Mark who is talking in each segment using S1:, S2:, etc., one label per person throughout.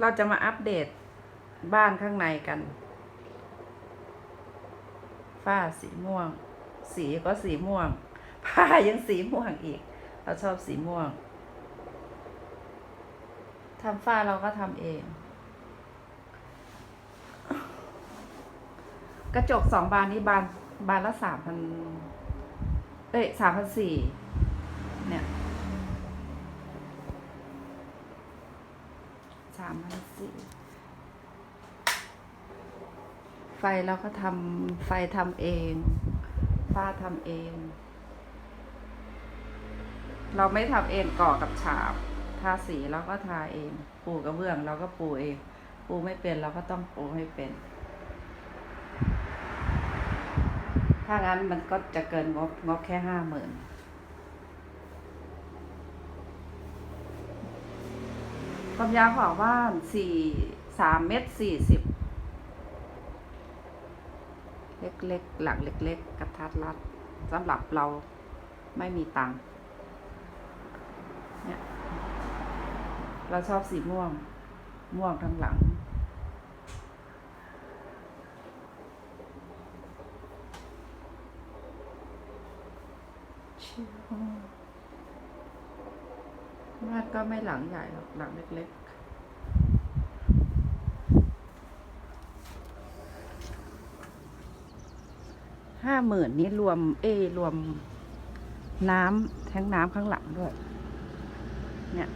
S1: เราจะมาอัปเดตบ้านข้างในกัน ฝ้าสีม่วง สีก็สีม่วง ผ้ายังสีม่วงอีก เราชอบสีม่วงทำฝ้าเราก็ทำเอง กระจกสองบานนี้บานบานละสามพันเอ้ยสามพันสี่ สามพันสี่ไฟเราก็ทำไฟทำเองฝ้าทำเอง เราไม่ทำเองก่อกับฉาบทาสีเราก็ทาเอง ปูกระเบื้องเราก็ปูเอง ปูไม่เป็นเราก็ต้องปูให้เป็น ถ้างั้นมันก็จะเกินงบงบแค่ห้าหมื่น ความยาวของบ้านสี่สามเมตรสี่สิบเล็กๆ หลังเล็ก ๆ กระทัดรัดสำหรับเราไม่มีตังค์เนี่ยเราชอบสีม่วง ม่วงทั้งหลัง บ้านก็ไม่หลังใหญ่หรอกหลังเล็กๆห้าหมื่นนี้รวม เอ รวมน้ำแทงน้ำข้างหลังด้วย เนี่ย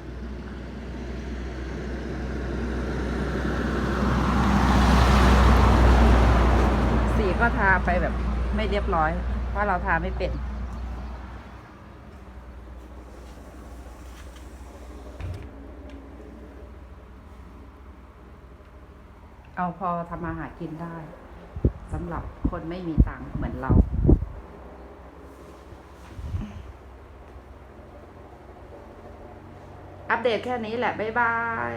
S1: สีก็ทาไปแบบไม่เรียบร้อย เพราะเราทาไม่เป็น เอาพอทำมาหากินได้สำหรับคนไม่มีตังค์เหมือนเรา อัปเดตแค่นี้แหละ บ๊ายบาย